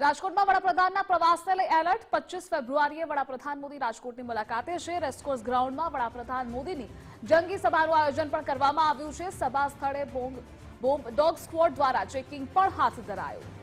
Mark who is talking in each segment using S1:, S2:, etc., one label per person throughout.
S1: રાજકોટમાં વડાપ્રધાનના પ્રવાસને લઈ એલર્ટ. પચીસ ફેબ્રુઆરીએ વડાપ્રધાન મોદી રાજકોટની મુલાકાતે છે. રેસકોર્સ ગ્રાઉન્ડમાં વડાપ્રધાન મોદીની જંગી સભાનું આયોજન પણ કરવામાં આવ્યું છે. સભા સ્થળે બોમ્બ બોમ્બ, ડોગ સ્ક્વોડ દ્વારા ચેકિંગ પણ હાથ ધરાયું.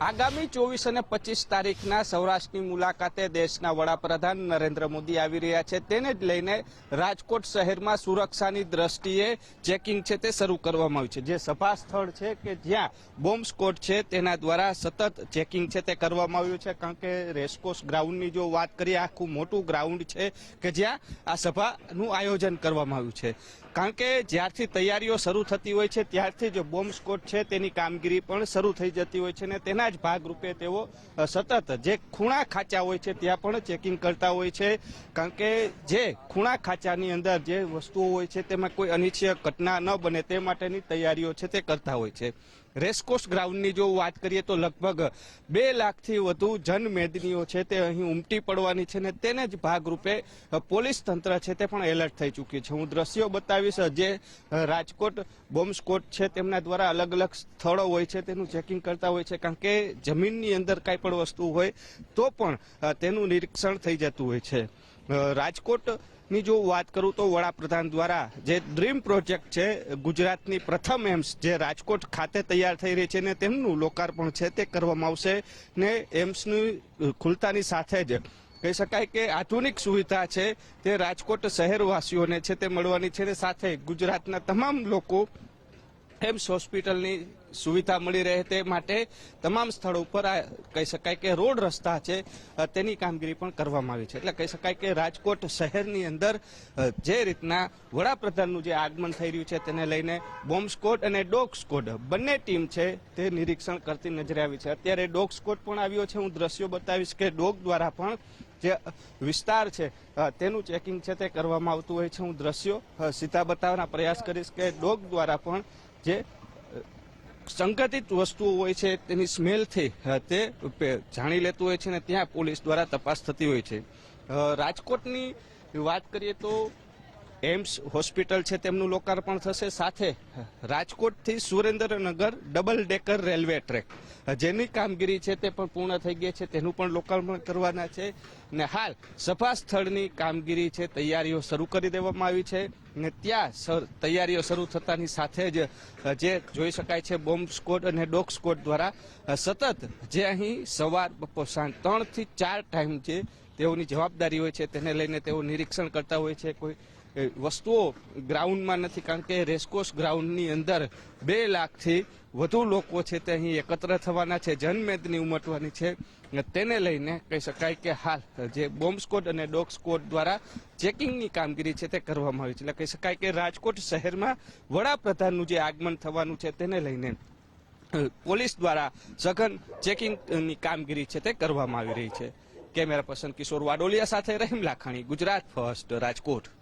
S2: આગામી ચોવીસ અને પચીસ તારીખના સૌરાષ્ટ્રની મુલાકાતે દેશના વડાપ્રધાન નરેન્દ્ર મોદી આવી રહ્યા છે. તેને જ લઈને રાજકોટ શહેરમાં સુરક્ષાની દ્રષ્ટિએ ચેકિંગ છે તે શરૂ કરવામાં આવ્યું છે. જે સભા સ્થળ છે કે જ્યાં બોમ્બ સ્કોટ છે તેના દ્વારા સતત ચેકિંગ છે તે કરવામાં આવ્યું છે. કારણ કે રેસકોર્સ ગ્રાઉન્ડની જો વાત કરીએ, આખું મોટું ગ્રાઉન્ડ છે કે જ્યાં આ સભાનું આયોજન કરવામાં આવ્યું છે. કારણ કે જ્યારથી તૈયારીઓ શરૂ થતી હોય છે, ત્યારથી જ બોમ્બ સ્કોટ છે તેની કામગીરી પણ શરૂ થઈ જતી હોય છે અને તેના જ ભાગરૂપે તેઓ સતત જે ખૂણા ખાંચા હોય છે ત્યાં પણ ચેકિંગ કરતા હોય છે. કારણ કે જે ખૂણા ખાંચાની અંદર જે વસ્તુઓ હોય છે તેમાં કોઈ અનિચ્છનીય ઘટના ન બને તે માટેની તૈયારીઓ છે તે કરતા હોય છે. રેસકોર્સ ગ્રાઉન્ડની જો વાત કરીએ તો લગભગ બે લાખથી વધુ જનમેદનીઓ છે તે અહીં ઉમટી પડવાની છે ને તેને જ ભાગરૂપે પોલીસ તંત્ર છે તે પણ એલર્ટ થઈ ચૂક્યું છે. હું દ્રશ્યો બતાવીશ, જે રાજકોટ બોમ્બ સ્કોટ છે તેમના દ્વારા અલગ અલગ સ્થળો હોય છે તેનું ચેકિંગ કરતા હોય છે. કારણ કે જમીનની અંદર કાંઈ પણ વસ્તુ હોય તો પણ તેનું નિરીક્ષણ થઈ જતું હોય છે. રાજકોટ ની જો વાત કરું તો વડાપ્રધાન દ્વારા જે ડ્રીમ પ્રોજેક્ટ છે, ગુજરાતની પ્રથમ એમ્સ જે રાજકોટ ખાતે તૈયાર થઈ રહી છે ને તેમનું લોકાર્પણ છે તે કરવામાં આવશે ને એમ્સની ખુલતાની સાથે જ કહી શકાય કે આધુનિક સુવિધા છે તે રાજકોટ શહેરવાસીઓને છે તે મળવાની છે ને સાથે ગુજરાતના તમામ લોકો એમ્સ હોસ્પિટલની સુવિધા મળી રહે તે માટે તમામ સ્થળો ઉપર આ કહી શકાય કે રોડ રસ્તા છે તેની કામગીરી પણ કરવામાં આવી છે. એટલે કહી શકાય કે રાજકોટ શહેરની અંદર જે રીતના વડાપ્રધાનનું જે આગમન થઈ રહ્યું છે તેને લઈને બોમ્બ સ્કોડ અને ડોગ સ્કોડ બંને ટીમ છે તે નિરીક્ષણ કરતી નજરે આવી છે. અત્યારે ડોગ સ્કોડ પણ આવ્યો છે. હું દ્રશ્યો બતાવીશ કે ડોગ દ્વારા પણ જે વિસ્તાર છે તેનું ચેકિંગ છે તે કરવામાં આવતું હોય છે. હું દ્રશ્યો સીધા બતાવવાના પ્રયાસ કરીશ કે ડોગ દ્વારા પણ જે સંગઠિત વસ્તુઓ હોય છે, તેની સ્મેલથી તે જાણી લેતું હોય છે ને ત્યાં પોલીસ દ્વારા તપાસ થતી હોય છે. રાજકોટની વાત કરીએ તો એમ્સ હોસ્પિટલ છે, તેમનું લોકાર્પણ થશે. સાથે રાજકોટથી Surendranagar double decker railway track જેની કામગીરી છે તે પણ પૂર્ણ થઈ ગઈ છે, તેનું પણ લોકાર્પણ કરવાના છે. ને હાલ સભા સ્થળની કામગીરી છે, તૈયારીઓ શરૂ કરી દેવામાં આવી છે. ને ત્યાં તૈયારીઓ શરૂ થતાની સાથે જ, જે જોઈ શકાય છે, બોમ્બ સ્કોડ અને ડોગ સ્કોડ દ્વારા, સતત જે અહીં સવાર, બપોર, સાંજ ત્રણથી ચાર ટાઈમ જે તેઓની જવાબદારી હોય છે, તેને લઈને તેઓ નિરીક્ષણ કરતા હોય છે. કોઈ વસ્તુઓ ગ્રાઉન્ડમાં નથી, કારણ કે રેસકોર્સ ગ્રાઉન્ડની અંદર બે લાખથી વધુ લોકો છે તે અહીં એકત્ર થવાના છે, જનમેદની ઉમટવાની છે. તેને લઈને કહી શકાય કે હાલ જે બોમ્બ સ્કોડ અને ડોગ સ્કોડ દ્વારા ચેકિંગની કામગીરી છે તે કરવામાં આવી છે. એટલે કહી શકાય કે રાજકોટ શહેરમાં વડાપ્રધાનનું જે આગમન થવાનું છે તેને લઈને પોલીસ દ્વારા સઘન ચેકિંગની કામગીરી છે તે કરવામાં આવી રહી છે. કેમેરા પર્સન કિશોર વાડોલિયા સાથે રહીમ લાખાણી, ગુજરાત ફર્સ્ટ, રાજકોટ.